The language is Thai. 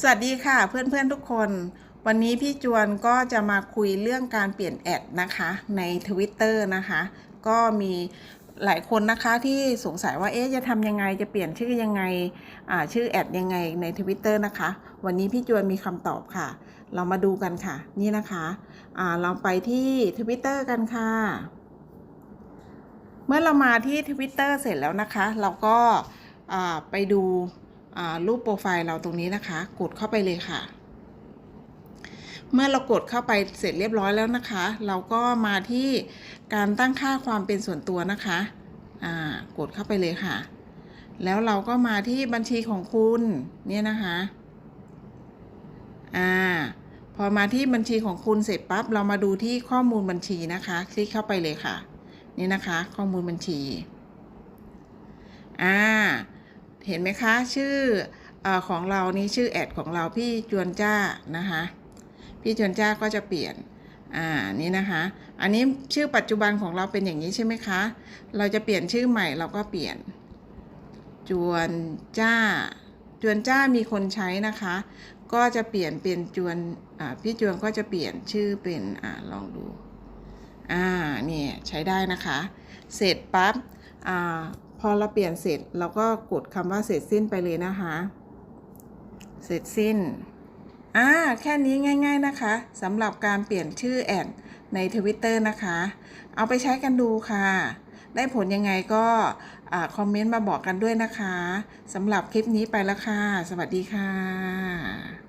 สวัสดีค่ะเพื่อนๆทุกคน วันนี้พี่จวนก็จะมาคุยเรื่องการเปลี่ยนแอดนะคะใน Twitter นะคะ ก็มีหลายคนนะคะที่สงสัยว่าเอ๊ะจะทำยังไงจะเปลี่ยนชื่อยังไงอ่าชื่อแอดยังไงใน Twitter นะคะ วันนี้พี่จวนมีคำตอบค่ะ เรามาดูกันค่ะ นี่นะคะอ่าเราไปที่ Twitter กันค่ะ เมื่อเรามาที่ Twitter เสร็จแล้วนะคะ เราก็อ่าไปดู รูปโปรไฟล์เราตรงนี้นะคะ กดเข้าไปเลยค่ะ เมื่อเรากดเข้าไปเสร็จเรียบร้อยแล้วนะคะ เราก็มาที่การตั้งค่าความเป็นส่วนตัวนะคะกดเข้าไปเลยค่ะ แล้วเราก็มาที่บัญชีของคุณเนี่ยนะคะอ่าพอมาที่บัญชีของคุณเสร็จปั๊บเรามาดูที่ข้อมูลบัญชีนะคะ คลิกเข้าไปเลยค่ะ นี่นะคะ ข้อมูลบัญชีอ่า เห็นไหมคะ ชื่ออของเรานี่ชื่อแอดของเราพี่จวนจ้านะคะ พี่จวนจ้าก็จะเปลี่ยนอ่านี่นะคะ อันนี้ชื่อปัจจุบันของเราเป็นอย่างนี้ใช่ไหมคะ เราจะเปลี่ยนชื่อใหม่เราก็เปลี่ยน จวนจ้า จวนจ้ามีคนใช้นะคะ ก็จะเปลี่ยนเป็นจวนพี่จวนก็จะเปลี่ยนชื่อเป็นอ่าลองดูอ่าเนี่ยใช้ได้นะคะ เสร็จปั๊บอ่า พอเราเปลี่ยนเสร็จเราก็กดคำว่าเสร็จสิ้นไปเลยนะคะ เสร็จสิ้นอ่าแค่นี้ง่ายๆนะคะสำหรับการเปลี่ยนชื่อแอดใน Twitter นะคะ เอาไปใช้กันดูค่ะ ได้ผลยังไงก็คอมเมนต์มาบอกกันด้วยนะคะสำหรับคลิปนี้ไปแล้วค่ะ สวัสดีค่ะ